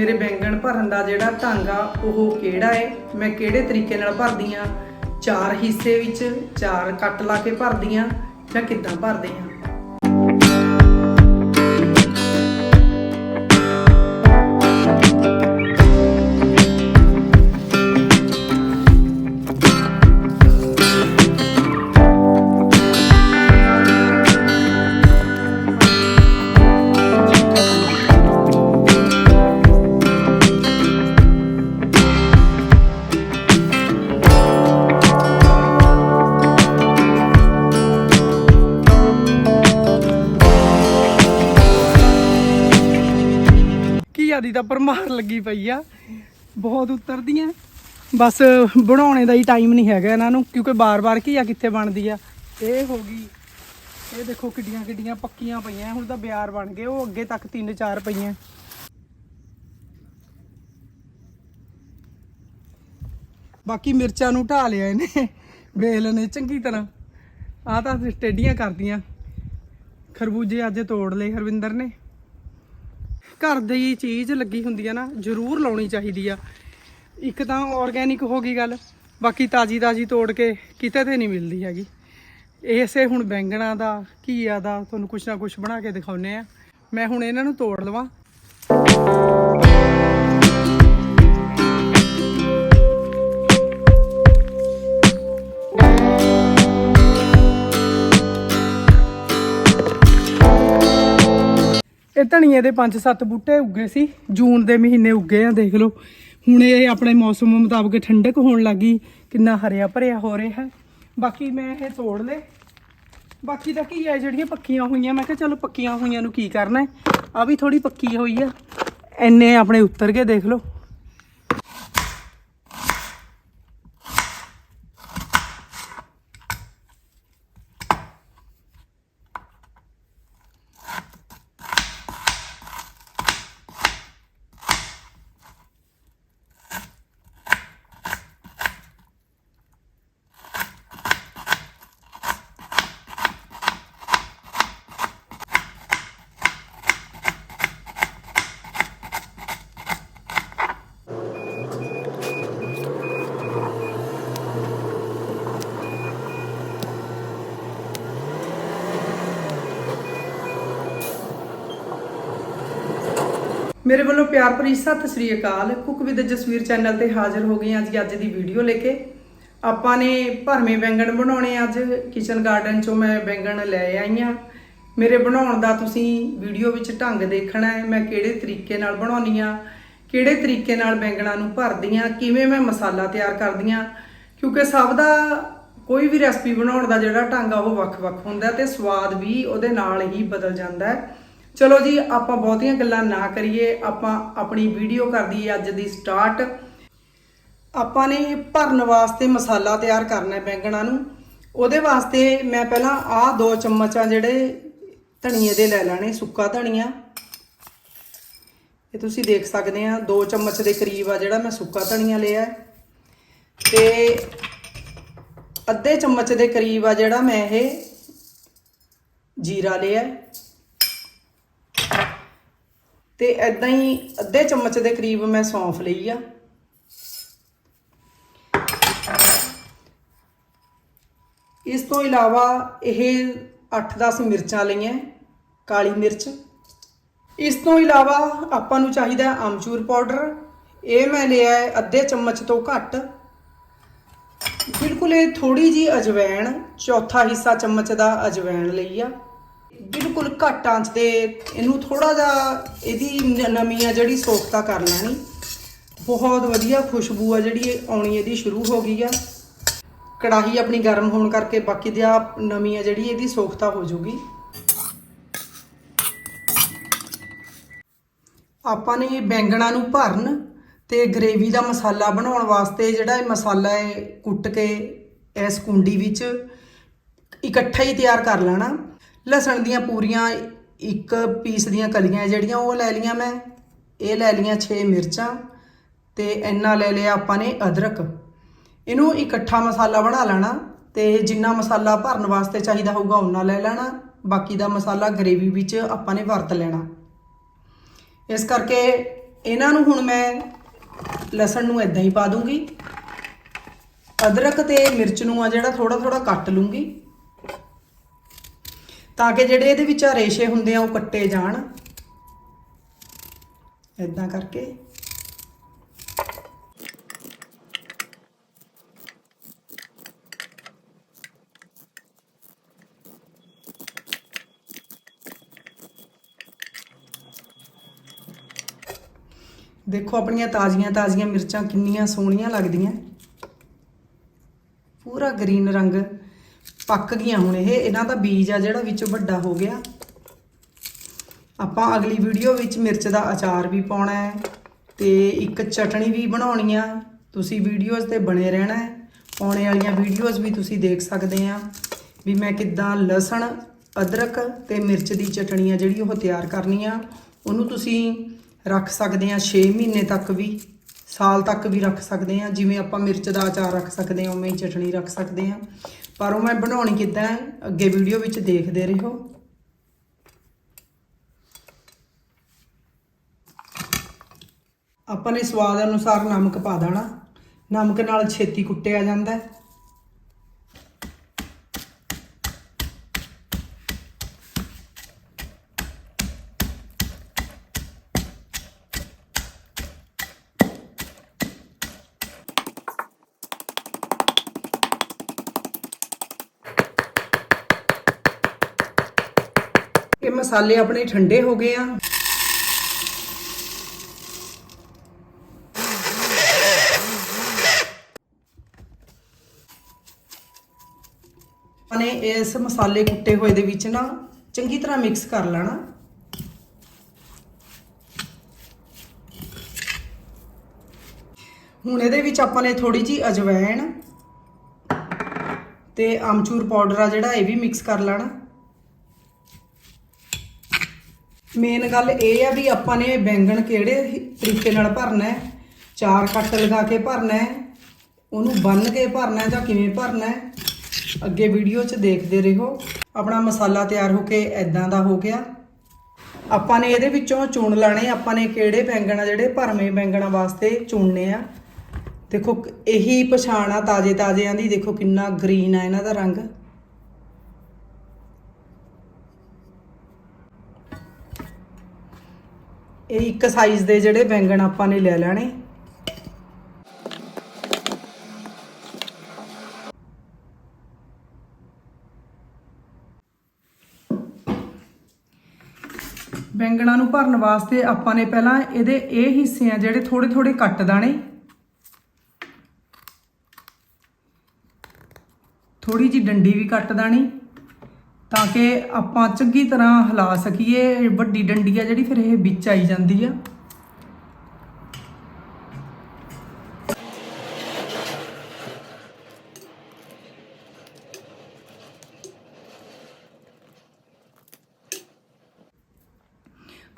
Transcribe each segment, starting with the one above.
ਮੇਰੇ ਬੈਂਗਣ ਭਰਨ ਦਾ ਜਿਹੜਾ ਢੰਗ ਆ, ਉਹ ਕਿਹੜਾ ਹੈ ਮੈਂ ਕਿਹੜੇ ਤਰੀਕੇ ਨਾਲ ਭਰਦੀ ਆ? ਚਾਰ ਹਿੱਸੇ ਵਿੱਚ ਚਾਰ ਕੱਟ ਲਾ ਕੇ ਭਰਦੀ ਆ ਜਾਂ ਕਿੱਦਾਂ ਭਰਦੇ ਆ? ਕੀ ਤਾਂ ਪਰਮਾਰ ਲੱਗੀ ਪਈ ਆ। ਬਹੁਤ ਉਤਰਦੀਆਂ। ਬਸ ਬਣਾਉਣੇ ਦਾ ਹੀ ਟਾਈਮ ਨਹੀਂ ਹੈਗਾ ਇਹਨਾਂ ਨੂੰ, ਕਿਉਂਕਿ ਬਾਰ-ਬਾਰ ਕੀ ਆ, ਕਿੱਥੇ ਬਣਦੀ ਆ। ਇਹ ਹੋ ਗਈ। ਇਹ ਦੇਖੋ ਕਿੱਡੀਆਂ ਕਿੱਡੀਆਂ ਪੱਕੀਆਂ ਪਈਆਂ। ਹੁਣ ਤਾਂ ਬਿਆਰ ਬਣ ਗਏ। ਉਹ ਅੱਗੇ ਤੱਕ ਤਿੰਨ ਚਾਰ ਪਈਆਂ। ਬਾਕੀ ਮਿਰਚਾਂ ਨੂੰ ਢਾ ਲਿਆ ਇਹਨੇ। ਵੇਲ ਨੇ ਚੰਗੀ ਤਰ੍ਹਾਂ। ਆ ਤਾਂ ਟੇਡੀਆਂ ਕਰਦੀਆਂ। ਖਰਬੂਜੇ ਅੱਜ ਤੋੜ ਲਏ ਹਰਵਿੰਦਰ ਨੇ। ਘਰ ਦੀ ਚੀਜ਼ ਲੱਗੀ ਹੁੰਦੀ ਆ ਨਾ, ਜ਼ਰੂਰ ਲਾਉਣੀ ਚਾਹੀਦੀ ਆ। ਇੱਕ ਤਾਂ ਆਰਗੈਨਿਕ ਹੋ ਗਈ ਗੱਲ, ਬਾਕੀ ਤਾਜੀ ਤਾਜੀ ਤੋੜ ਕੇ ਕਿਤੇ ਤੇ ਨਹੀਂ ਮਿਲਦੀ ਹੈਗੀ। ਇਸੇ ਹੁਣ ਬੈਂਗਣਾ ਦਾ, ਘੀਆ ਦਾ ਤੁਹਾਨੂੰ ਕੁਛ ਨਾ ਕੁਛ ਬਣਾ ਕੇ ਦਿਖਾਉਨੇ ਆ। ਮੈਂ ਹੁਣ ਇਹਨਾਂ ਨੂੰ ਤੋੜ ਲਵਾਂ। ਇਹ ਧਨੀਏ ਦੇ 5-7 ਬੂਟੇ ਉੱਗੇ ਸੀ, ਜੂਨ ਦੇ ਮਹੀਨੇ ਉੱਗੇ ਆ, ਦੇਖ ਲਓ। ਹੁਣ ਇਹ ਆਪਣੇ ਮੌਸਮ ਮੁਤਾਬਕ ਠੰਡਕ ਹੋਣ ਲੱਗੀ ਕਿੰਨਾ ਹਰਿਆ ਭਰਿਆ ਹੋ ਰਿਹਾ ਹੈ। ਬਾਕੀ ਮੈਂ ਇਹ ਤੋੜ ਲੇ ਬਾਕੀ ਤਾਂ ਕੀ ਹੈ, ਜਿਹੜੀਆਂ ਪੱਕੀਆਂ ਹੋਈਆਂ, ਮੈਂ ਕਿਹਾ ਚਲੋ ਪੱਕੀਆਂ ਹੋਈਆਂ ਨੂੰ ਕੀ ਕਰਨਾ ਆ ਵੀ ਥੋੜੀ ਪੱਕੀ ਹੋਈ ਆ। ਐਨੇ ਆਪਣੇ ਉੱਤਰ ਕੇ ਦੇਖ ਲਓ। ਮੇਰੇ ਵੱਲੋਂ ਪਿਆਰ ਭਰੀ ਸਤਿ ਸ੍ਰੀ ਅਕਾਲ। ਕੁੱਕ ਵਿਦ ਜਸਵੀਰ ਚੈਨਲ ਤੇ ਹਾਜ਼ਰ ਹੋ ਗਏ ਹਾਂ ਜੀ ਅੱਜ ਦੀ ਵੀਡੀਓ ਲੈ ਕੇ। ਆਪਾਂ ਨੇ ਭਰਵੇਂ ਬੈਂਗਣ ਬਣਾਉਣੇ ਅੱਜ। ਕਿਚਨ ਗਾਰਡਨ ਚੋਂ ਮੈਂ ਬੈਂਗਣ ਲੈ ਆਈ ਹਾਂ। ਮੇਰੇ ਬਣਾਉਣ ਦਾ ਤੁਸੀਂ ਵੀਡੀਓ ਵਿੱਚ ਢੰਗ ਦੇਖਣਾ ਹੈ, ਮੈਂ ਕਿਹੜੇ ਤਰੀਕੇ ਨਾਲ ਬਣਾਉਣੀ ਆ, ਕਿਹੜੇ ਤਰੀਕੇ ਨਾਲ ਬੈਂਗਣਾਂ ਨੂੰ ਭਰਦੀ ਆ ਕਿਵੇਂ ਮੈਂ ਮਸਾਲਾ ਤਿਆਰ ਕਰਦੀ ਆ ਕਿਉਂਕਿ ਸਭ ਦਾ ਕੋਈ ਵੀ ਰੈਸਪੀ ਬਣਾਉਣ ਦਾ ਜਿਹੜਾ ਢੰਗ ਆ, ਉਹ ਵੱਖ-ਵੱਖ ਹੁੰਦਾ ਹੈ ਤੇ ਸਵਾਦ ਵੀ ਉਹਦੇ ਨਾਲ ਹੀ ਬਦਲ ਜਾਂਦਾ ਹੈ। ਚਲੋ ਜੀ, ਆਪਾਂ ਬਹੁਤੀਆਂ ਗੱਲਾਂ ਨਾ ਕਰੀਏ। ਆਪਾਂ ਆਪਣੀ ਵੀਡੀਓ ਕਰਦੀ ਅੱਜ ਦੀ ਸਟਾਰਟ ਆਪਾਂ ਨੇ ਭਰਨ ਵਾਸਤੇ ਮਸਾਲਾ ਤਿਆਰ ਕਰਨਾ ਹੈ ਬੈਂਗਣਾਂ ਨੂੰ। ਉਹਦੇ ਵਾਸਤੇ ਮੈਂ ਪਹਿਲਾਂ ਆਹ ਦੋ ਚਮਚਾਂ ਜਿਹੜੇ ਧਨੀਏ ਦੇ ਲੈ ਲੈਣੇ, ਸੁੱਕਾ ਧਨੀਆ। ਇਹ ਤੁਸੀਂ ਦੇਖ ਸਕਦੇ ਆ, ਦੋ ਚਮਚ ਦੇ ਕਰੀਬ ਆ ਜਿਹੜਾ ਮੈਂ ਸੁੱਕਾ ਧਨੀਆ ਲਿਆ ਹੈ। ਤੇ ਅੱਧੇ ਚਮਚ ਦੇ ਕਰੀਬ ਆ ਜਿਹੜਾ ਮੈਂ ਇਹ ਜੀਰਾ ਲਿਆ ਤੇ ਐਦਾਂ ਹੀ ਅੱਧੇ ਚਮਚ ਦੇ ਕਰੀਬ ਮੈਂ ਸੌਂਫ ਲਈ ਆ। ਇਸ ਤੋਂ ਇਲਾਵਾ ਇਹ 8-10 ਮਿਰਚਾਂ ਲਈਆਂ, ਕਾਲੀ ਮਿਰਚ। ਇਸ ਤੋਂ ਇਲਾਵਾ ਆਪਾਂ ਨੂੰ ਚਾਹੀਦਾ ਹੈ ਆਮਚੂਰ ਪਾਊਡਰ। ਇਹ ਮੈਂ ਲਿਆ ਹੈ ਅੱਧੇ ਚਮਚ ਤੋਂ ਘੱਟ। ਬਿਲਕੁਲ ਇਹ ਥੋੜੀ ਜੀ ਅਜਵੈਣ, ਚੌਥਾ ਹਿੱਸਾ ਚਮਚ ਦਾ ਅਜਵੈਣ ਲਈ ਆ। ਬਿਲਕੁਲ ਘੱਟ ਆਂਚ ਤੇ ਇਹਨੂੰ ਥੋੜਾ ਜਿਹਾ ਇਹਦੀ ਨ- ਨਮੀ ਆ ਜਿਹੜੀ ਸੋਖਤਾ ਕਰ ਲੈਣੀ। ਬਹੁਤ ਵਧੀਆ ਖੁਸ਼ਬੂ ਆ ਜਿਹੜੀ ਇਹ ਆਉਣੀ ਇਹਦੀ ਸ਼ੁਰੂ ਹੋ ਗਈ ਆ। ਕੜਾਹੀ ਆਪਣੀ ਗਰਮ ਹੋਣ ਕਰਕੇ ਬਾਕੀ ਦੀ ਆ ਨਮੀ ਆ ਜਿਹੜੀ ਇਹਦੀ ਸੋਖਤਾ ਹੋ ਜਾਊਗੀ ਆਪਾਂ ਨੇ ਬੈਂਗਣਾ ਨੂੰ ਭਰਨ ਤੇ ਗ੍ਰੇਵੀ ਦਾ ਮਸਾਲਾ ਬਣਾਉਣ ਵਾਸਤੇ ਜਿਹੜਾ ਇਹ ਮਸਾਲਾ ਹੈ ਕੁੱਟ ਕੇ ਇਸ ਕੁੰਡੀ ਵਿੱਚ ਇਕੱਠਾ ਹੀ ਤਿਆਰ ਕਰ ਲੈਣਾ। ਲਸਣ ਦੀਆਂ ਪੂਰੀਆਂ ਇੱਕ ਪੀਸ ਦੀਆਂ ਕਲੀਆਂ ਜਿਹੜੀਆਂ ਉਹ ਲੈ ਲੀਆਂ ਮੈਂ। ਇਹ ਲੈ ਲੀਆਂ 6 ਮਿਰਚਾਂ ਤੇ ਇੰਨਾ ਲੈ ਲਿਆ ਆਪਾਂ ਨੇ ਅਦਰਕ। ਇਹਨੂੰ ਇਕੱਠਾ ਮਸਾਲਾ ਬਣਾ ਲੈਣਾ ਤੇ ਜਿੰਨਾ ਮਸਾਲਾ ਭਰਨ ਵਾਸਤੇ ਚਾਹੀਦਾ ਹੋਊਗਾ ਉਹਨਾਂ ਲੈ ਲੈਣਾ। ਬਾਕੀ ਦਾ ਮਸਾਲਾ ਗ੍ਰੇਵੀ ਵਿੱਚ ਆਪਾਂ ਨੇ ਵਰਤ ਲੈਣਾ। ਇਸ ਕਰਕੇ ਇਹਨਾਂ ਨੂੰ ਹੁਣ ਮੈਂ ਲਸਣ ਨੂੰ ਇਦਾਂ ਹੀ ਪਾ ਦੂੰਗੀ। ਅਦਰਕ ਤੇ ਮਿਰਚ ਨੂੰ ਆ ਜਿਹੜਾ ਥੋੜਾ ਥੋੜਾ ਕੱਟ ਲੂੰਗੀ। ਤਾਂ ਕਿ ਜਿਹੜੇ ਇਹਦੇ ਵਿੱਚ ਰੇਸ਼ੇ ਹੁੰਦੇ ਆ, ਉਹ ਕੱਟੇ ਜਾਣ। ਇਦਾਂ ਕਰਕੇ। ਦੇਖੋ ਆਪਣੀਆਂ ਤਾਜ਼ੀਆਂ ਤਾਜ਼ੀਆਂ ਮਿਰਚਾਂ ਕਿੰਨੀਆਂ ਸੋਹਣੀਆਂ ਲੱਗਦੀਆਂ। ਪੂਰਾ ਗ੍ਰੀਨ ਰੰਗ। ਪੱਕ ਗਈਆਂ ਹੁਣ ਇਹ, ਇਹਨਾਂ ਦਾ ਬੀਜ ਆ ਜਿਹੜਾ ਵਿੱਚੋਂ ਵੱਡਾ ਹੋ ਗਿਆ। ਆਪਾਂ ਅਗਲੀ ਵੀਡੀਓ ਵਿੱਚ ਮਿਰਚ ਦਾ ਅਚਾਰ ਵੀ ਪਾਉਣਾ ਹੈ ਤੇ ਇੱਕ ਚਟਣੀ ਵੀ ਬਣਾਉਣੀ ਆ। ਤੁਸੀਂ ਵੀਡੀਓਜ਼ ਤੇ ਬਣੇ ਰਹਿਣਾ ਹੈ। ਆਉਣੇ ਵਾਲੀਆਂ ਵੀਡੀਓਜ਼ ਵੀ ਤੁਸੀਂ ਦੇਖ ਸਕਦੇ ਆ ਵੀ ਮੈਂ ਕਿੱਦਾਂ ਲਸਣ, ਅਦਰਕ ਤੇ ਮਿਰਚ ਦੀ ਚਟਣੀ ਆ ਜਿਹੜੀ ਉਹ ਤਿਆਰ ਕਰਨੀ ਆ ਉਹਨੂੰ ਤੁਸੀਂ ਰੱਖ ਸਕਦੇ ਆ 6 ਮਹੀਨੇ ਤੱਕ ਵੀ। ਸਾਲ ਤੱਕ ਵੀ ਰੱਖ ਸਕਦੇ ਆ ਜਿਵੇਂ ਆਪਾਂ ਮਿਰਚ ਦਾ ਅਚਾਰ ਰੱਖ ਸਕਦੇ ਆ ਉਵੇਂ ਹੀ ਚਟਣੀ ਰੱਖ ਸਕਦੇ ਆ ਪਰ ਉਹ ਮੈਂ ਬਣਾਉਣੀ ਕਿੱਦਾਂ ਹੈ, ਅੱਗੇ ਵੀਡੀਓ ਵਿੱਚ ਦੇਖਦੇ ਰਹੋ। ਆਪਾਂ ਨੇ ਸਵਾਦ ਅਨੁਸਾਰ ਨਮਕ ਪਾ ਦੇਣਾ। ਨਮਕ ਨਾਲ ਛੇਤੀ ਕੁੱਟਿਆ ਜਾਂਦਾ ਹੈ ਇਹ ਮਸਾਲੇ ਆਪਣੇ ਠੰਡੇ ਹੋ ਗਏ ਆ। ਨੇ ਇਸ ਮਸਾਲੇ ਕੁੱਟੇ ਹੋਏ ਦੇ ਵਿੱਚ ਨਾ ਚੰਗੀ ਤਰ੍ਹਾਂ ਮਿਕਸ ਕਰ ਲੈਣਾ। ਹੁਣ ਇਹਦੇ ਵਿੱਚ ਆਪਾਂ ਨੇ ਥੋੜੀ ਜੀ ਅਜਵਾਇਣ ਤੇ ਆਮਚੂਰ ਪਾਊਡਰ ਆ ਜਿਹੜਾ, ਇਹ ਵੀ ਮਿਕਸ ਕਰ ਲੈਣਾ। ਮੇਨ ਗੱਲ ਇਹ ਆ ਵੀ ਆਪਾਂ ਨੇ ਬੈਂਗਣ ਕਿਹੜੇ ਤਰੀਕੇ ਨਾਲ ਭਰਨਾ ਹੈ? ਚਾਰ ਕੱਟ ਲਗਾ ਕੇ ਭਰਨਾ ਹੈ, ਉਹਨੂੰ ਬੰਨ ਕੇ ਭਰਨਾ ਹੈ ਜਾਂ ਕਿਵੇਂ ਭਰਨਾ ਹੈ? ਅੱਗੇ ਵੀਡੀਓ 'ਚ ਦੇਖਦੇ ਰਹੋ। ਆਪਣਾ ਮਸਾਲਾ ਤਿਆਰ ਹੋ ਕੇ ਐਦਾਂ ਦਾ ਹੋ ਗਿਆ। ਆਪਾਂ ਨੇ ਇਹਦੇ ਵਿੱਚੋਂ ਚੁਣ ਲੈਣੇ, ਆਪਾਂ ਨੇ ਕਿਹੜੇ ਬੈਂਗਣ ਆ ਜਿਹੜੇ ਭਰਵੇਂ ਬੈਂਗਣਾਂ ਵਾਸਤੇ ਚੁਣਨੇ ਆ। ਦੇਖੋ, ਇਹੀ ਪਛਾਣ ਆ ਤਾਜ਼ੇ ਤਾਜ਼ਿਆਂ ਦੀ, ਦੇਖੋ ਕਿੰਨਾ ਗ੍ਰੀਨ ਆ ਇਹਨਾਂ ਦਾ ਰੰਗ। ਇਹ ਇੱਕ ਸਾਈਜ਼ ਦੇ ਜਿਹੜੇ ਬੈਂਗਣ ਆਪਾਂ ਨੇ ਲੈ ਲੈਣੇ। ਬੈਂਗਣਾਂ ਨੂੰ ਭਰਨ ਵਾਸਤੇ ਆਪਾਂ ਨੇ ਪਹਿਲਾਂ ਇਹਦੇ ਇਹ ਹਿੱਸੇ ਆ ਜਿਹੜੇ ਥੋੜੇ ਥੋੜੇ ਕੱਟ ਦਾਣੇ। ਥੋੜੀ ਜੀ ਡੰਡੀ ਵੀ ਕੱਟ ਦਾਣੀ। ਤਾਂ ਕਿ ਆਪਾਂ ਚੰਗੀ ਤਰ੍ਹਾਂ ਹਿਲਾ ਸਕੀਏ। ਵੱਡੀ ਡੰਡੀ ਆ ਜਿਹੜੀ, ਫਿਰ ਇਹ ਵਿੱਚ ਆਈ ਜਾਂਦੀ ਆ।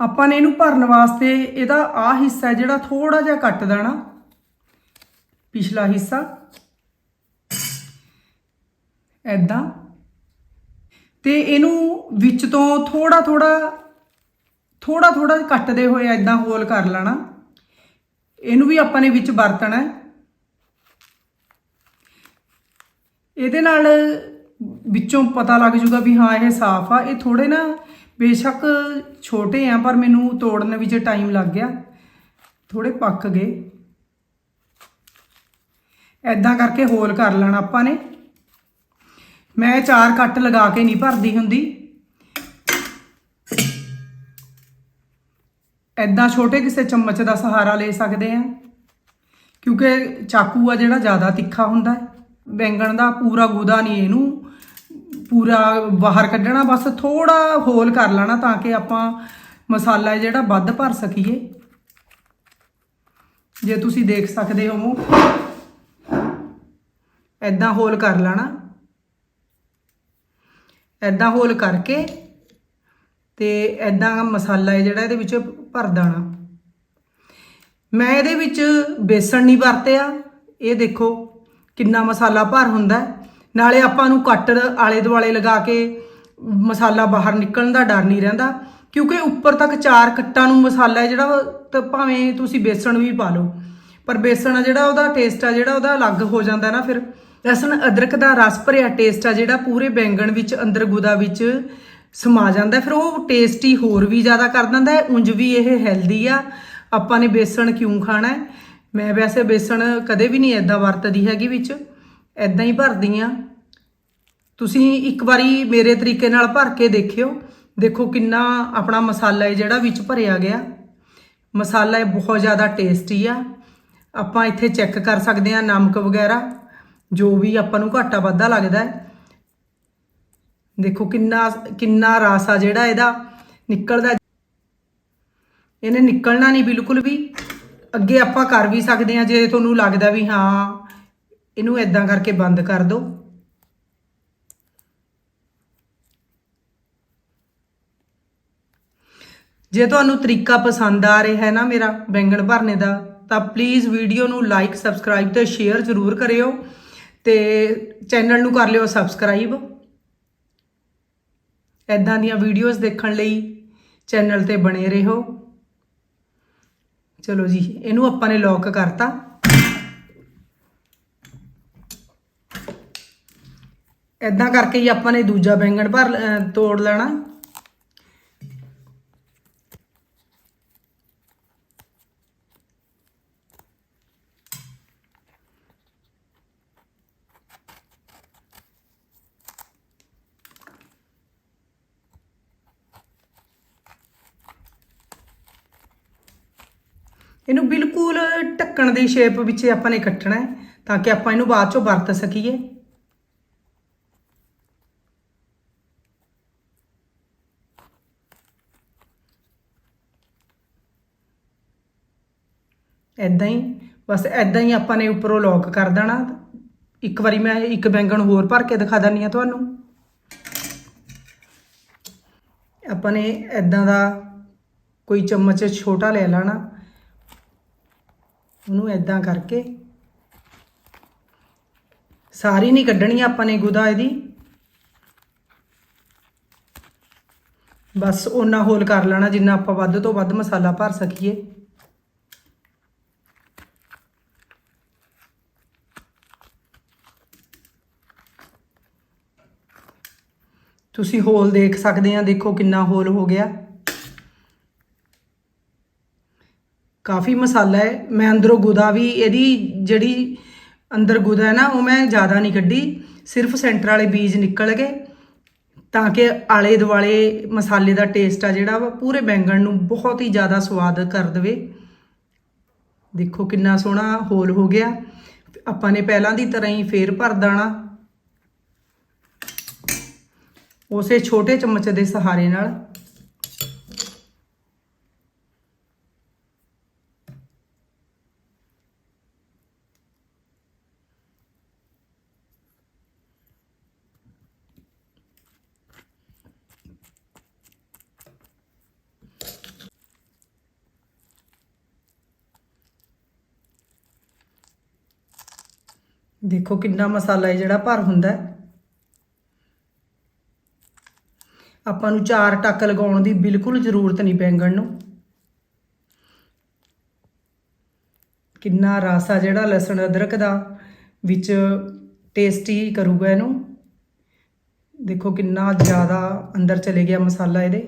ਆਪਾਂ ਨੇ ਇਹਨੂੰ ਭਰਨ ਵਾਸਤੇ ਇਹਦਾ ਆ ਹਿੱਸਾ ਜਿਹੜਾ ਥੋੜਾ ਜਿਹਾ ਕੱਟ ਦੇਣਾ। ਪਿਛਲਾ ਹਿੱਸਾ। ਐਦਾਂ ਤੇ ਇਹਨੂੰ ਵਿੱਚ ਤੋਂ ਥੋੜਾ ਥੋੜਾ ਥੋੜਾ ਥੋੜਾ ਕੱਟਦੇ ਹੋਏ ਐਦਾਂ ਹੋਲ ਕਰ ਲੈਣਾ। ਇਹਨੂੰ ਵੀ ਆਪਾਂ ਨੇ ਵਿੱਚ ਵਰਤਣਾ ਇਹਦੇ ਨਾਲ ਵਿੱਚੋਂ ਪਤਾ ਲੱਗ ਜੂਗਾ ਵੀ ਹਾਂ, ਇਹ ਸਾਫ਼ ਆ। ਇਹ ਥੋੜੇ ਨਾ ਬੇਸ਼ੱਕ ਛੋਟੇ ਆ, ਪਰ ਮੈਨੂੰ ਤੋੜਨ ਵਿੱਚ ਟਾਈਮ ਲੱਗ ਗਿਆ। ਥੋੜੇ ਪੱਕ ਗਏ। ਐਦਾਂ ਕਰਕੇ ਹੋਲ ਕਰ ਲੈਣਾ ਆਪਾਂ ਨੇ। ਮੈਂ ਚਾਰ ਕੱਟ ਲਗਾ ਕੇ ਨਹੀਂ ਭਰਦੀ ਹੁੰਦੀ। ਐਦਾਂ ਛੋਟੇ ਕਿਸੇ ਚਮਚ ਦਾ ਸਹਾਰਾ ਲੈ ਸਕਦੇ ਆ। ਕਿਉਂਕਿ ਚਾਕੂ ਆ ਜਿਹੜਾ ਜ਼ਿਆਦਾ ਤਿੱਖਾ ਹੁੰਦਾ ਹੈ। ਬੈਂਗਣ ਦਾ ਪੂਰਾ ਗੁਦਾ ਨਹੀਂ ਇਹਨੂੰ। ਪੂਰਾ ਬਾਹਰ ਕੱਢਣਾ, ਬਸ ਥੋੜਾ ਹੋਲ ਕਰ ਲੈਣਾ ਤਾਂ ਕਿ ਆਪਾਂ ਮਸਾਲਾ ਜਿਹੜਾ ਵੱਧ ਭਰ ਸਕੀਏ। ਜੇ ਤੁਸੀਂ ਦੇਖ ਸਕਦੇ ਹੋ ਐਦਾਂ ਹੋਲ ਕਰ ਲੈਣਾ। ਐਦਾਂ ਹੋਲ ਕਰਕੇ ਤੇ ਐਦਾਂ ਮਸਾਲਾ ਹੈ ਜਿਹੜਾ ਇਹਦੇ ਵਿੱਚ ਭਰ ਦੇਣਾ। ਮੈਂ ਇਹਦੇ ਵਿੱਚ ਬੇਸਣ ਨਹੀਂ ਵਰਤਿਆ। ਇਹ ਦੇਖੋ ਕਿੰਨਾ ਮਸਾਲਾ ਭਰ ਹੁੰਦਾ ਨਾਲੇ ਆਪਾਂ ਨੂੰ ਕੱਟ ਆਲੇ ਦੁਆਲੇ ਲਗਾ ਕੇ ਮਸਾਲਾ ਬਾਹਰ ਨਿਕਲਣ ਦਾ ਡਰ ਨਹੀਂ ਰਹਿੰਦਾ। ਕਿਉਂਕਿ ਉੱਪਰ ਤੱਕ ਚਾਰ ਕੱਟਾਂ ਨੂੰ ਮਸਾਲਾ ਜਿਹੜਾ ਭਾਵੇਂ ਤੁਸੀਂ ਬੇਸਣ ਵੀ ਪਾ ਲਓ। ਪਰ ਬੇਸਣ ਆ ਜਿਹੜਾ ਉਹਦਾ ਟੇਸਟ ਆ ਜਿਹੜਾ ਉਹਦਾ ਅਲੱਗ ਹੋ ਜਾਂਦਾ ਨਾ ਫਿਰ। ਲਸਣ ਅਦਰਕ ਦਾ ਰਸ ਭਰਿਆ ਟੇਸਟ ਆ ਜਿਹੜਾ ਪੂਰੇ ਬੈਂਗਣ ਵਿੱਚ, ਅੰਦਰ ਗੁਦਾ ਵਿੱਚ ਸਮਾ ਜਾਂਦਾ। ਫਿਰ ਉਹ ਟੇਸਟੀ ਹੋਰ ਵੀ ਜ਼ਿਆਦਾ ਕਰ ਦਿੰਦਾ ਹੈ। ਉਂਝ ਵੀ ਇਹ ਹੈਲਦੀ ਆ। ਆਪਾਂ ਨੇ ਬੇਸਣ ਕਿਉਂ ਖਾਣਾ ਹੈ? ਮੈਂ ਵੈਸੇ ਬੇਸਣ ਕਦੇ ਵੀ ਨਹੀਂ ਐਦਾਂ ਵਰਤਦੀ ਹੈਗੀ ਵਿੱਚ। ਐਦਾਂ ਹੀ ਭਰਦੀ ਆ ਤੁਸੀਂ ਇੱਕ ਵਾਰੀ ਮੇਰੇ ਤਰੀਕੇ ਨਾਲ ਭਰ ਕੇ ਦੇਖਿਓ। ਦੇਖੋ ਕਿੰਨਾ ਆਪਣਾ ਮਸਾਲਾ ਹੈ ਜਿਹੜਾ ਵਿੱਚ ਭਰਿਆ ਗਿਆ। ਮਸਾਲਾ ਹੈ ਬਹੁਤ ਜ਼ਿਆਦਾ ਟੇਸਟੀ ਆ। ਆਪਾਂ ਇੱਥੇ ਚੈੱਕ ਕਰ ਸਕਦੇ ਆ ਨਮਕ ਵਗੈਰਾ। ਜੋ ਵੀ ਆਪਾਂ ਨੂੰ ਘਾਟਾ ਵਾਧਾ ਲੱਗਦਾ ਦੇਖੋ ਕਿੰਨਾ ਕਿੰਨਾ ਰਸ ਆ ਜਿਹੜਾ ਇਹਦਾ। ਨਿਕਲਦਾ ਇਹਨੇ ਨਿਕਲਣਾ ਨਹੀਂ ਬਿਲਕੁਲ ਵੀ। ਅੱਗੇ ਆਪਾਂ ਕਰ ਵੀ ਸਕਦੇ ਆ ਜੇ ਤੁਹਾਨੂੰ ਲੱਗਦਾ ਵੀ ਹਾਂ, ਇਹਨੂੰ ਐਦਾਂ ਕਰਕੇ ਬੰਦ ਕਰ ਦਿਓ। ਜੇ ਤੁਹਾਨੂੰ ਤਰੀਕਾ ਪਸੰਦ ਆ ਰਿਹਾ ਹੈ ਨਾ ਮੇਰਾ ਬੈਂਗਣ ਭਰਨੇ ਦਾ, ਤਾਂ ਪਲੀਜ਼ ਵੀਡੀਓ ਨੂੰ ਲਾਈਕ ਸਬਸਕ੍ਰਾਈਬ ਤੇ ਸ਼ੇਅਰ ਜ਼ਰੂਰ ਕਰਿਓ। ਤੇ ਚੈਨਲ ਨੂੰ ਕਰ ਲਿਓ ਸਬਸਕ੍ਰਾਈਬ ਐਦਾਂ ਦੀਆਂ ਵੀਡੀਓਜ਼ ਦੇਖਣ ਲਈ ਚੈਨਲ ਤੇ ਬਣੇ ਰਹੋ। ਚਲੋ ਜੀ ਇਹਨੂੰ ਆਪਾਂ ਨੇ ਲੌਕ ਕਰਤਾ। ਐਦਾਂ ਕਰਕੇ ਹੀ ਆਪਾਂ ਨੇ ਦੂਜਾ ਬੈਂਗਣ ਭਰ ਅਹ, ਤੋੜ ਲੈਣਾ। ਇਹਨੂੰ ਬਿਲਕੁਲ ਢੱਕਣ ਦੀ ਸ਼ੇਪ ਵਿੱਚ ਆਪਾਂ ਨੇ ਕੱਟਣਾ ਹੈ, ਤਾਂ ਕਿ ਆਪਾਂ ਇਹਨੂੰ ਬਾਅਦ ਚੋਂ ਵਰਤ ਸਕੀਏ। ਐਦਾਂ ਹੀ, ਬਸ ਐਦਾਂ ਹੀ ਆਪਾਂ ਨੇ ਉੱਪਰੋਂ ਲੌਕ ਕਰ ਦੇਣਾ। ਇੱਕ ਵਾਰੀ ਮੈਂ ਇੱਕ ਬੈਂਗਣ ਹੋਰ ਭਰ ਕੇ ਦਿਖਾ ਦਿੰਨੀ ਆ ਤੁਹਾਨੂੰ। ਆਪਾਂ ਨੇ ਐਦਾਂ ਦਾ ਕੋਈ ਚਮਚ ਛੋਟਾ ਲੈ ਲੈਣਾ। ਉਹਨੂੰ ਐਦਾਂ ਕਰਕੇ। ਸਾਰੀ ਨਹੀਂ ਕੱਢਣੀ ਆਪਾਂ ਨੇ ਗੁਦਾ ਇਹਦੀ। ਬਸ ਓਨਾ ਹੋਲ ਕਰ ਲੈਣਾ, ਜਿੰਨਾ ਆਪਾਂ ਵੱਧ ਤੋਂ ਵੱਧ ਮਸਾਲਾ ਭਰ ਸਕੀਏ। ਤੁਸੀਂ ਹੋਲ ਦੇਖ ਸਕਦੇ ਆ, ਦੇਖੋ ਕਿੰਨਾ ਹੋਲ ਹੋ ਗਿਆ। ਕਾਫੀ ਮਸਾਲਾ ਹੈ। ਮੈਂ ਅੰਦਰੋਂ ਗੁਦਾ ਵੀ, ਇਹਦੀ ਜਿਹੜੀ ਅੰਦਰ ਗੁਦਾ ਹੈ ਨਾ, ਉਹ ਮੈਂ ਜ਼ਿਆਦਾ ਨਹੀਂ ਕੱਢੀ। ਸਿਰਫ ਸੈਂਟਰ ਵਾਲੇ ਬੀਜ ਨਿਕਲ ਗਏ, ਤਾਂ ਕਿ ਆਲੇ ਦੁਆਲੇ ਮਸਾਲੇ ਦਾ ਟੇਸਟ ਆ ਜਿਹੜਾ ਵਾ, ਪੂਰੇ ਬੈਂਗਣ ਨੂੰ ਬਹੁਤ ਹੀ ਜ਼ਿਆਦਾ ਸਵਾਦ ਕਰ ਦੇਵੇ। ਦੇਖੋ ਕਿੰਨਾ ਸੋਹਣਾ ਹੋਲ ਹੋ ਗਿਆ। ਆਪਾਂ ਨੇ ਪਹਿਲਾਂ ਦੀ ਤਰ੍ਹਾਂ ਹੀ ਫੇਰ ਭਰ ਦੇਣਾ। ਉਸੇ ਛੋਟੇ ਚਮਚ ਦੇ ਸਹਾਰੇ ਨਾਲ। ਦੇਖੋ ਕਿੰਨਾ ਮਸਾਲਾ ਹੈ ਜਿਹੜਾ ਭਰ ਹੁੰਦਾ ਆਪਾਂ ਨੂੰ ਚਾਰ ਟੱਕ ਲਗਾਉਣ ਦੀ ਬਿਲਕੁਲ ਜ਼ਰੂਰਤ ਨਹੀਂ ਬੈਂਗਣ ਨੂੰ। ਕਿੰਨਾ ਰਸ ਆ ਜਿਹੜਾ ਲਸਣ ਅਦਰਕ ਦਾ ਵਿੱਚ ਟੇਸਟੀ ਕਰੂਗਾ ਇਹਨੂੰ। ਦੇਖੋ ਕਿੰਨਾ ਜ਼ਿਆਦਾ ਅੰਦਰ ਚਲੇ ਗਿਆ ਮਸਾਲਾ ਇਹਦੇ।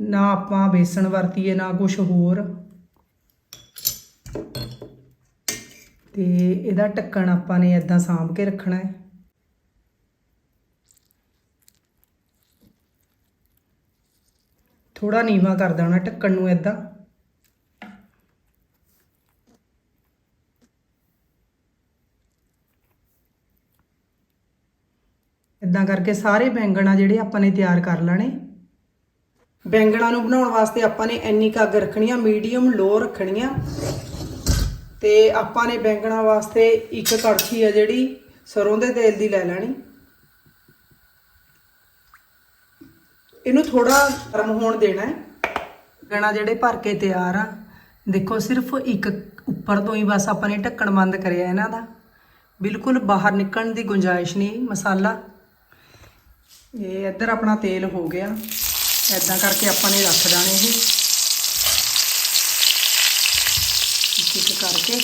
ਨਾ ਆਪਾਂ ਬੇਸਣ ਵਰਤੀਏ, ਨਾ ਕੁਝ ਹੋਰ। ਤੇ ਇਹਦਾ ਢੱਕਣ ਆਪਾਂ ਨੇ ਇਦਾਂ ਸਾਂਭ ਕੇ ਰੱਖਣਾ ਹੈ। ਥੋੜਾ ਨੀਵਾ ਕਰ ਦੇਣਾ ਢੱਕਣ ਨੂੰ ਇਦਾਂ ਇਦਾਂ ਕਰਕੇ ਸਾਰੇ ਬੈਂਗਣਾ ਜਿਹੜੇ ਆਪਾਂ ਨੇ ਤਿਆਰ ਕਰ ਲੈਣੇ। ਬੈਂਗਣਾਂ ਨੂੰ ਬਣਾਉਣ ਵਾਸਤੇ ਆਪਾਂ ਨੇ ਇੰਨੀ ਕੁ ਅੱਗ ਰੱਖਣੀ ਆ, ਮੀਡੀਅਮ ਲੋ ਰੱਖਣੀ ਆ। ਤੇ ਆਪਾਂ ਨੇ ਬੈਂਗਣਾਂ ਵਾਸਤੇ ਇੱਕ ਕੜਛੀ ਆ ਜਿਹੜੀ ਸਰੋਂ ਦੇ ਤੇਲ ਦੀ ਲੈ ਲੈਣੀ। ਇਹਨੂੰ ਥੋੜਾ ਗਰਮ ਹੋਣ ਦੇਣਾ ਹੈ। ਗਣਾ ਜਿਹੜੇ ਭਰ ਕੇ ਤਿਆਰ ਆ। ਦੇਖੋ, ਸਿਰਫ ਇੱਕ ਉੱਪਰ ਤੋਂ ਹੀ ਬਸ ਆਪਾਂ ਨੇ ਢੱਕਣ ਬੰਦ ਕਰਿਆ ਇਹਨਾਂ ਦਾ। ਬਿਲਕੁਲ ਬਾਹਰ ਨਿਕਲਣ ਦੀ ਗੁੰਜਾਇਸ਼ ਨਹੀਂ, ਮਸਾਲਾ। ਇਹ ਇੱਧਰ ਆਪਣਾ ਤੇਲ ਹੋ ਗਿਆ। ਐਦਾਂ ਕਰਕੇ ਆਪਾਂ ਨੇ ਰੱਖ ਦੇਣੇ ਇਹ ਇੱਕ ਇੱਕ ਕਰਕੇ।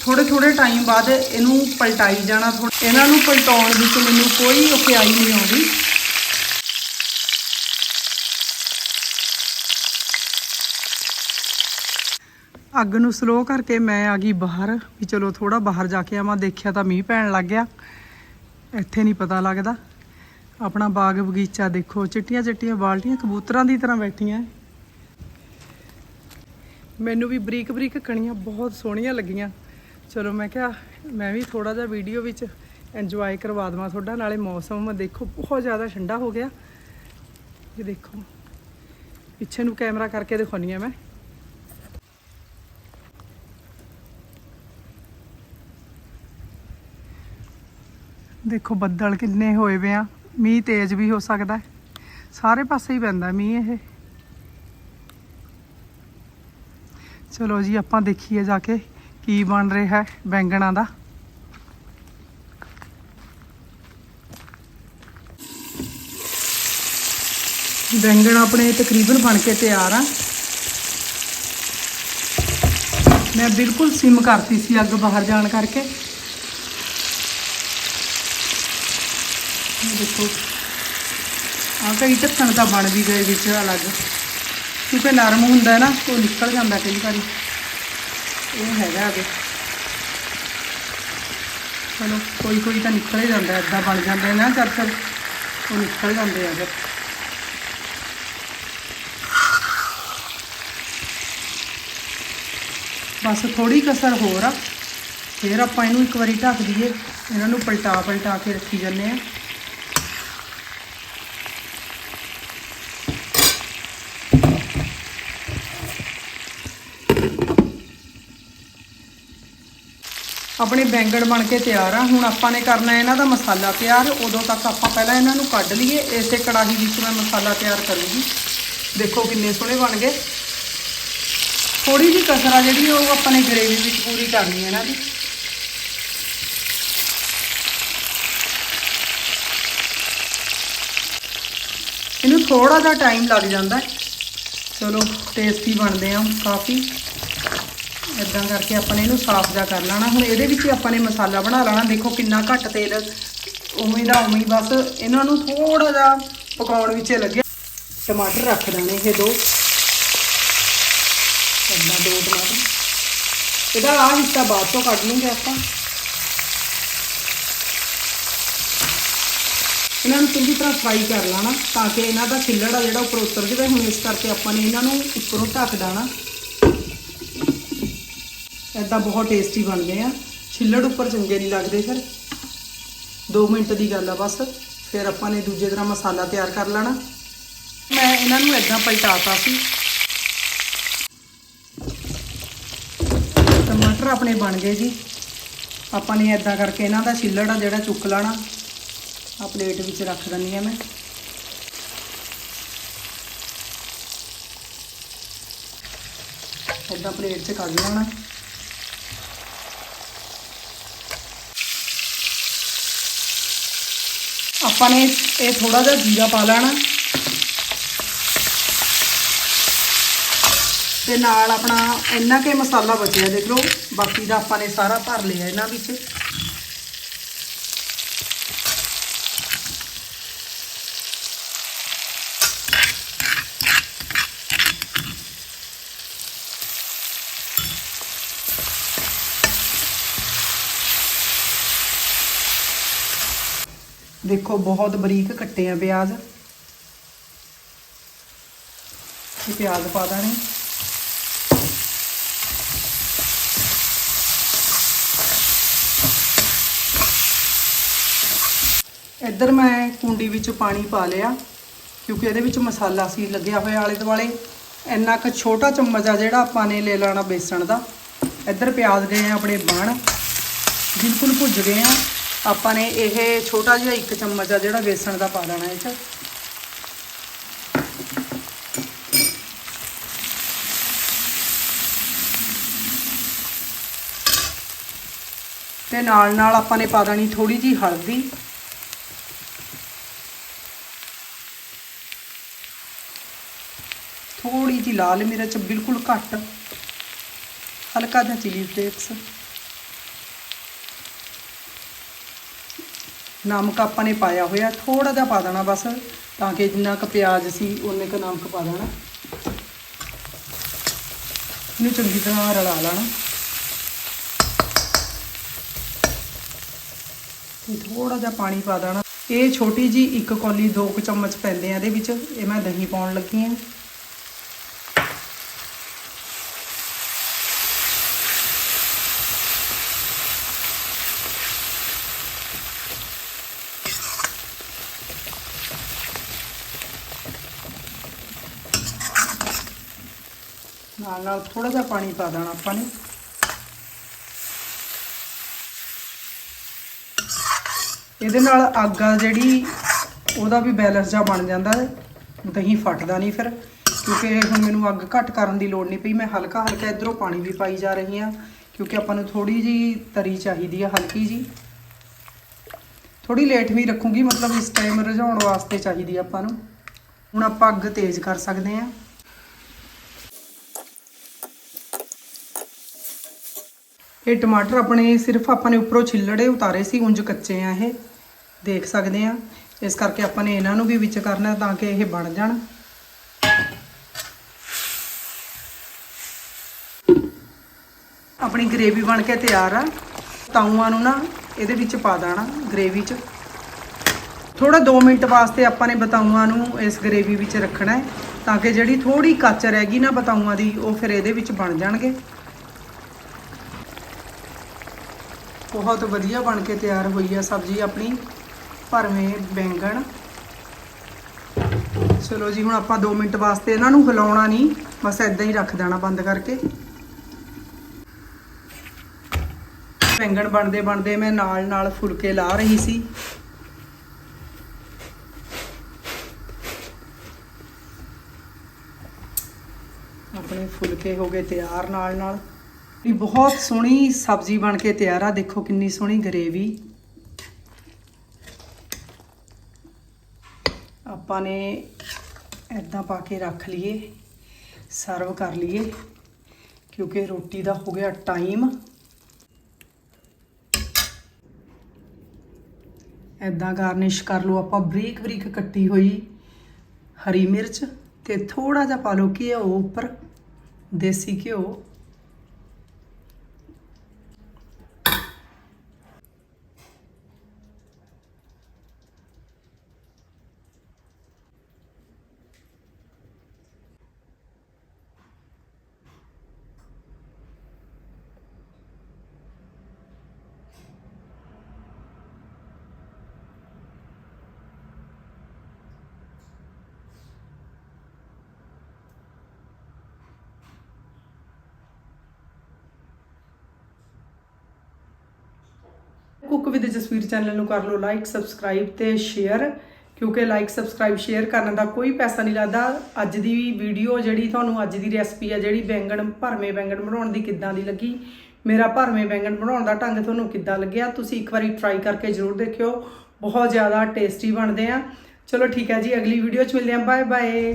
ਥੋੜੇ ਥੋੜੇ ਟਾਈਮ ਬਾਅਦ ਇਹਨੂੰ ਪਲਟਾਈ ਜਾਣਾ ਥੋੜ੍ਹਾ- ਇਹਨਾਂ ਨੂੰ ਪਲਟਾਉਣ ਵਿੱਚ ਮੈਨੂੰ ਕੋਈ ਔਖਿਆਈ ਨਹੀਂ ਆਉਂਦੀ। ਅੱਗ ਨੂੰ ਸਲੋ ਕਰਕੇ ਮੈਂ ਆ ਗਈ ਬਾਹਰ ਵੀ ਚਲੋ ਥੋੜਾ ਬਾਹਰ ਜਾ ਕੇ ਆਵਾਂ। ਦੇਖਿਆ ਤਾਂ ਮੀਂਹ ਪੈਣ ਲੱਗ ਗਿਆ। ਇੱਥੇ ਨਹੀਂ ਪਤਾ ਲੱਗਦਾ। ਆਪਣਾ ਬਾਗ ਬਗੀਚਾ ਦੇਖੋ, ਚਿੱਟੀਆਂ ਚਿੱਟੀਆਂ ਬਾਲਟੀਆਂ ਕਬੂਤਰਾਂ ਦੀ ਤਰ੍ਹਾਂ ਬੈਠੀਆਂ। ਮੈਨੂੰ ਵੀ ਬਰੀਕ ਬਰੀਕ ਕਣੀਆਂ ਬਹੁਤ ਸੋਹਣੀਆਂ ਲੱਗੀਆਂ। ਚਲੋ ਮੈਂ ਕਿਹਾ, ਮੈਂ ਵੀ ਥੋੜਾ ਜਿਹਾ ਵੀਡੀਓ ਵਿੱਚ ਇੰਜੋਏ ਕਰਵਾ ਦਵਾਂ ਤੁਹਾਡਾ, ਨਾਲੇ ਮੌਸਮ ਦੇਖੋ, ਬਹੁਤ ਜ਼ਿਆਦਾ ਠੰਡਾ ਹੋ ਗਿਆ। ਇਹ ਦੇਖੋ, ਪਿੱਛੇ ਨੂੰ ਕੈਮਰਾ ਕਰਕੇ ਦਿਖਾਉਣੀ ਆ ਮੈਂ। ਦੇਖੋ ਬੱਦਲ ਕਿੰਨੇ ਹੋਏ ਵੇ ਆ। ਮੀਂਹ ਤੇਜ਼ ਵੀ ਹੋ ਸਕਦਾ ਸਾਰੇ ਪਾਸੇ ਹੀ ਪੈਂਦਾ ਮੀਂਹ ਇਹ। ਚਲੋ ਜੀ, ਆਪਾਂ ਦੇਖੀਏ ਜਾ ਕੇ ਕੀ ਬਣ ਰਿਹਾ ਹੈ ਬੈਂਗਣਾ ਦਾ। ਬੈਂਗਣ ਆਪਣੇ ਤਕਰੀਬਨ ਬਣ ਕੇ ਤਿਆਰ ਆ। ਮੈਂ ਬਿਲਕੁਲ ਸਿਮ ਕਰਤੀ ਸੀ ਅੱਗ ਬਾਹਰ ਜਾਣ ਕਰਕੇ। ਦੇਖੋ। ਆ ਕਈ ਢੱਕਣ ਤਾਂ ਬਣ ਵੀ ਗਏ ਵਿੱਚ ਅਲੱਗ। ਕਿਉਂਕਿ ਨਰਮ ਹੁੰਦਾ ਨਾ ਉਹ ਨਿਕਲ ਜਾਂਦਾ ਕਈ ਵਾਰੀ। ਇਹ ਹੈਗਾ ਅਗੇ। ਚਲੋ ਕੋਈ ਕੋਈ ਤਾਂ ਨਿਕਲ ਹੀ ਜਾਂਦਾ ਐਦਾਂ ਬਣ ਜਾਂਦੇ ਨਾ ਜਦ ਤੱਕ ਉਹ ਨਿਕਲ ਜਾਂਦੇ ਆ ਫਿਰ। ਬਸ ਥੋੜੀ ਕਸਰ ਹੋਰ ਆ। ਫਿਰ ਆਪਾਂ ਇਹਨੂੰ ਇੱਕ ਵਾਰੀ ਢੱਕ ਦਈਏ। ਇਹਨਾਂ ਨੂੰ ਪਲਟਾ ਪਲਟਾ ਕੇ ਰੱਖੀ ਜਾਂਦੇ ਆ। ਆਪਣੇ ਬੈਂਗਣ ਬਣ ਕੇ ਤਿਆਰ ਆ। ਹੁਣ ਆਪਾਂ ਨੇ ਕਰਨਾ ਇਹਨਾਂ ਦਾ ਮਸਾਲਾ ਤਿਆਰ। ਉਦੋਂ ਤੱਕ ਆਪਾਂ ਪਹਿਲਾਂ ਇਹਨਾਂ ਨੂੰ ਕੱਢ ਲਈਏ। ਇਸੇ ਕੜਾਹੀ ਵਿੱਚ ਮੈਂ ਮਸਾਲਾ ਤਿਆਰ ਕਰੂੰਗੀ। ਦੇਖੋ ਕਿੰਨੇ ਸੋਹਣੇ ਬਣ ਗਏ। ਥੋੜੀ ਜਿਹੀ ਕਸਰ ਆ ਜਿਹੜੀ, ਉਹ ਆਪਾਂ ਨੇ ਗਰੇਵੀ ਵਿੱਚ ਪੂਰੀ ਕਰਨੀ ਹੈ ਇਹਨਾਂ ਦੀ। ਇਹਨੂੰ ਥੋੜਾ ਜਿਹਾ ਟਾਈਮ ਲੱਗ ਜਾਂਦਾ ਚਲੋ ਟੇਸਟੀ ਬਣਦੇ ਆ ਕਾਫੀ। ਇਦਾਂ ਕਰਕੇ ਆਪਾਂ ਨੇ ਇਹਨੂੰ ਸਾਫ਼ ਜਿਹਾ ਕਰ ਲੈਣਾ। ਹੁਣ ਇਹਦੇ ਵਿੱਚ ਆਪਾਂ ਨੇ ਮਸਾਲਾ ਬਣਾ ਲੈਣਾ। ਦੇਖੋ ਕਿੰਨਾ ਘੱਟ ਤੇਲ, ਉਵੇਂ ਦਾ ਉਵੇਂ ਬਸ ਇਹਨਾਂ ਨੂੰ ਥੋੜਾ ਜਿਹਾ ਪਕਾਉਣ ਵਿੱਚ ਲੱਗਿਆ। ਟਮਾਟਰ ਰੱਖ ਦੇਣੇ ਇਹ ਦੋ। ਇੰਨਾ ਦੋ ਟਮਾਟਰ। ਇਹਦਾ ਆਹ ਹਿੱਸਾ ਬਾਅਦ ਤੋਂ ਕੱਢ ਲੂੰਗੇ ਆਪਾਂ। ਇਹਨਾਂ ਨੂੰ ਚੰਗੀ ਤਰ੍ਹਾਂ ਫਰਾਈ ਕਰ ਲੈਣਾ ਤਾਂ ਕਿ ਇਹਨਾਂ ਦਾ ਛਿੱਲੜ ਆ ਜਿਹੜਾ ਉੱਪਰ ਉਤਰ ਜਾਵੇ। ਹੁਣ ਇਸ ਕਰਕੇ ਆਪਾਂ ਨੇ ਇਹਨਾਂ ਨੂੰ ਉੱਪਰੋਂ ਢੱਕ ਦੇਣਾ। ਐਦਾਂ ਬਹੁਤ ਟੇਸਟੀ ਬਣਦੇ ਆ। ਛਿੱਲੜ ਉੱਪਰ ਚੰਗੇ ਨਹੀਂ ਲੱਗਦੇ ਫਿਰ। 2 ਮਿੰਟ ਦੀ ਗੱਲ ਆ ਬਸ। ਫਿਰ ਆਪਾਂ ਨੇ ਦੂਜੇ ਤਰ੍ਹਾਂ ਮਸਾਲਾ ਤਿਆਰ ਕਰ ਲੈਣਾ। ਮੈਂ ਇਹਨਾਂ ਨੂੰ ਐਦਾਂ ਪਲਟਾਤਾ ਸੀ। ਟਮਾਟਰ ਆਪਣੇ ਬਣ ਗਏ ਜੀ। ਆਪਾਂ ਨੇ ਐਦਾਂ ਕਰਕੇ ਇਹਨਾਂ ਦਾ ਛਿੱਲੜ ਆ ਜਿਹੜਾ ਚੁੱਕ ਲੈਣਾ। ਆ ਪਲੇਟ ਵਿੱਚ ਰੱਖ ਦਿੰਨੀ ਆ ਮੈਂ। ਐਦਾਂ ਪਲੇਟ 'ਚ ਕੱਢ ਲੈਣਾ। ਆਪਾਂ ਨੇ ਇਹ ਥੋੜਾ ਜਿਹਾ ਜੀਰਾ ਪਾ ਲੈਣਾ। ਤੇ ਨਾਲ ਆਪਣਾ ਇੰਨਾ ਕੇ ਮਸਾਲਾ ਬਚਿਆ, ਦੇਖ ਲਓ। ਬਾਕੀ ਦਾ ਆਪਾਂ ਨੇ ਸਾਰਾ ਭਰ ਲਿਆ ਇਹਨਾਂ ਵਿੱਚ। ਦੇਖੋ, ਬਹੁਤ ਬਰੀਕ ਕੱਟੇ ਆ ਪਿਆਜ਼। ਇਹ ਪਿਆਜ਼ ਪਾ ਦਾਣੇ। ਇੱਧਰ ਮੈਂ ਕੁੰਡੀ ਵਿੱਚ ਪਾਣੀ ਪਾ ਲਿਆ, ਕਿਉਂਕਿ ਇਹਦੇ ਵਿੱਚ ਮਸਾਲਾ ਸੀ, ਲੱਗਿਆ ਹੋਇਆ ਆਲੇ ਦੁਆਲੇ। ਇੰਨਾ ਕੁ ਛੋਟਾ ਚਮਚ ਆ ਜਿਹੜਾ ਆਪਾਂ ਨੇ ਲੈ ਲੈਣਾ ਬੇਸਣ ਦਾ। ਇੱਧਰ ਪਿਆਜ਼ ਗਏ ਆ ਆਪਣੇ ਬਣ। ਬਿਲਕੁਲ ਭੁੱਜ ਗਏ ਆ। ਆਪਾਂ ਨੇ ਇਹ ਛੋਟਾ ਜਿਹਾ ਇੱਕ ਚਮਚ ਆ ਜਿਹੜਾ ਵੇਸਣ ਦਾ ਪਾ ਦੇਣਾ ਇਹ 'ਚ। ਤੇ ਨਾਲ ਨਾਲ ਆਪਾਂ ਨੇ ਪਾ ਦੇਣੀ ਥੋੜੀ ਜੀ ਹਲਦੀ। ਥੋੜੀ ਜੀ ਲਾਲ ਮਿਰਚ, ਬਿਲਕੁਲ ਘੱਟ। ਹਲਕਾ ਜਿਹਾ ਚਿਲੀ ਫਲੇਕਸ ਨਮਕ ਆਪਾਂ ਨੇ ਪਾਇਆ ਹੋਇਆ ਥੋੜਾ ਜਿਹਾ ਪਾ ਦੇਣਾ ਬਸ, ਤਾਂ ਕਿ ਜਿੰਨਾ ਕੁ ਪਿਆਜ਼ ਸੀ ਉਨੇ ਕੁ ਨਮਕ ਪਾ ਦੇਣਾ। ਇਹਨੂੰ ਚੰਗੀ ਤਰ੍ਹਾਂ ਰਲਾ ਲੈਣਾ। ਤੇ ਥੋੜਾ ਜਿਹਾ ਪਾਣੀ ਪਾ ਦੇਣਾ। ਇਹ ਛੋਟੀ ਜੀ ਇੱਕ ਕੌਲੀ ਦੋ ਕੁ ਚਮਚ ਪੈਂਦੇ ਆ ਇਹਦੇ ਵਿੱਚ, ਇਹ ਮੈਂ ਦਹੀਂ ਪਾਉਣ ਲੱਗੀ ਆ ਨਾਲ ਨਾਲ ਥੋੜਾ ਜਿਹਾ ਪਾਣੀ ਪਾ ਦੇਣਾ ਆਪਾਂ ਨੇ। ਇਹਦੇ ਨਾਲ ਅੱਗ ਆ ਜਿਹੜੀ, ਉਹਦਾ ਵੀ ਬੈਲੈਂਸ ਜਾ ਬਣ ਜਾਂਦਾ ਹੈ। ਦਹੀਂ ਫਟਦਾ ਨਹੀਂ ਫਿਰ, ਕਿਉਂਕਿ ਹੁਣ ਮੈਨੂੰ ਅੱਗ ਘੱਟ ਕਰਨ ਦੀ ਲੋੜ ਨਹੀਂ ਪਈ। ਮੈਂ ਹਲਕਾ ਹਲਕਾ ਇਧਰੋਂ ਪਾਣੀ ਵੀ ਪਾਈ ਜਾ ਰਹੀ ਹਾਂ, ਕਿਉਂਕਿ ਆਪਾਂ ਨੂੰ ਥੋੜੀ ਜੀ ਤਰੀ ਚਾਹੀਦੀ ਆ ਹਲਕੀ ਜੀ ਥੋੜੀ ਲੇਟ ਵੀ ਰੱਖੂੰਗੀ, ਮਤਲਬ ਇਸ ਟਾਈਮ ਰਝਾਉਣ ਵਾਸਤੇ ਚਾਹੀਦੀ ਆਪਾਂ ਨੂੰ। ਹੁਣ ਆਪਾਂ ਅੱਗ ਤੇਜ਼ ਕਰ ਸਕਦੇ ਹਾਂ। ਇਹ ਟਮਾਟਰ ਆਪਣੇ ਸਿਰਫ ਆਪਾਂ ਨੇ ਉੱਪਰੋਂ ਛਿੱਲੜੇ ਉਤਾਰੇ ਸੀ, ਉਂਝ ਕੱਚੇ ਆ ਇਹ। ਦੇਖ ਸਕਦੇ ਆ। ਇਸ ਕਰਕੇ ਆਪਾਂ ਨੇ ਇਹਨਾਂ ਨੂੰ ਵੀ ਵਿੱਚ ਕਰਨਾ ਤਾਂ ਕਿ ਇਹ ਬਣ ਜਾਣ। ਆਪਣੀ ਗ੍ਰੇਵੀ ਬਣ ਕੇ ਤਿਆਰ ਆ। ਤਾਊਆਂ ਨੂੰ ਨਾ ਇਹਦੇ ਵਿੱਚ ਪਾ ਦੇਣਾ ਗ੍ਰੇਵੀ 'ਚ। ਥੋੜਾ 2 ਮਿੰਟ ਵਾਸਤੇ ਆਪਾਂ ਨੇ ਬਤਾਊਆਂ ਨੂੰ ਇਸ ਗ੍ਰੇਵੀ ਵਿੱਚ ਰੱਖਣਾ ਹੈ ਤਾਂ ਕਿ ਜਿਹੜੀ ਥੋੜੀ ਕੱਚ ਰਹਿ ਗਈ ਨਾ ਬਤਾਊਆਂ ਦੀ, ਉਹ ਫਿਰ ਇਹਦੇ ਵਿੱਚ ਬਣ ਜਾਣਗੇ। ਬਹੁਤ ਵਧੀਆ ਬਣ ਕੇ ਤਿਆਰ ਹੋਈ ਆ ਸਬਜ਼ੀ ਆਪਣੀ, ਭਰਵੇਂ ਬੈਂਗਣ। ਚਲੋ ਜੀ, ਹੁਣ ਆਪਾਂ 2 ਮਿੰਟ ਵਾਸਤੇ ਇਹਨਾਂ ਨੂੰ ਹਿਲਾਉਣਾ ਨਹੀਂ, ਬਸ ਇਦਾਂ ਹੀ ਰੱਖ ਦੇਣਾ ਬੰਦ ਕਰਕੇ। ਬੈਂਗਣ ਬਣਦੇ ਬਣਦੇ ਮੈਂ ਨਾਲ ਨਾਲ ਫੁਲਕੇ ਲਾ ਰਹੀ ਸੀ। ਆਪਣੇ ਫੁਲਕੇ ਹੋ ਗਏ ਤਿਆਰ ਨਾਲ ਨਾਲ ਵੀ ਬਹੁਤ ਸੋਹਣੀ ਸਬਜ਼ੀ ਬਣ ਕੇ ਤਿਆਰ ਆ। ਦੇਖੋ ਕਿੰਨੀ ਸੋਹਣੀ ਗਰੇਵੀ। ਆਪਾਂ ਨੇ ਐਦਾਂ ਪਾ ਕੇ ਰੱਖ ਲਈਏ, ਸਰਵ ਕਰ ਲਈਏ, ਕਿਉਂਕਿ ਰੋਟੀ ਦਾ ਹੋ ਗਿਆ ਟਾਈਮ। ਐਦਾਂ ਗਾਰਨਿਸ਼ ਕਰ ਲਓ ਆਪਾਂ, ਬਰੀਕ ਬਰੀਕ ਕੱਟੀ ਹੋਈ ਹਰੀ ਮਿਰਚ ਤੇ ਥੋੜਾ ਜਿਹਾ ਪਾ ਲਓ ਘਿਓ ਉੱਪਰ, ਦੇਸੀ ਘਿਓ। ਕੁੱਕ ਵਿਦ ਜਸਵੀਰ ਚੈਨਲ ਨੂੰ ਕਰ ਲਓ ਲਾਈਕ ਸਬਸਕ੍ਰਾਈਬ ਤੇ ਸ਼ੇਅਰ ਕਿਉਂਕਿ ਲਾਈਕ ਸਬਸਕ੍ਰਾਈਬ ਸ਼ੇਅਰ ਕਰਨ ਦਾ ਕੋਈ ਪੈਸਾ ਨਹੀਂ ਲੱਗਦਾ। ਅੱਜ ਦੀ ਵੀਡੀਓ ਜਿਹੜੀ ਤੁਹਾਨੂੰ ਅੱਜ ਦੀ ਰੈਸਪੀ ਆ, ਜਿਹੜੀ ਬੈਂਗਣ, ਭਰਵੇਂ ਬੈਂਗਣ ਬਣਾਉਣ ਦੀ ਕਿੱਦਾਂ ਦੀ ਲੱਗੀ? ਮੇਰਾ ਭਰਵੇਂ ਬੈਂਗਣ ਬਣਾਉਣ ਦਾ ਢੰਗ ਤੁਹਾਨੂੰ ਕਿੱਦਾਂ ਲੱਗਿਆ? ਤੁਸੀਂ ਇੱਕ ਵਾਰੀ ਟਰਾਈ ਕਰਕੇ ਜ਼ਰੂਰ ਦੇਖਿਓ। ਬਹੁਤ ਜ਼ਿਆਦਾ ਟੇਸਟੀ ਬਣਦੇ ਆ। ਚਲੋ ਠੀਕ ਹੈ ਜੀ, ਅਗਲੀ ਵੀਡੀਓ 'ਚ ਮਿਲਦੇ ਹਾਂ। Bye bye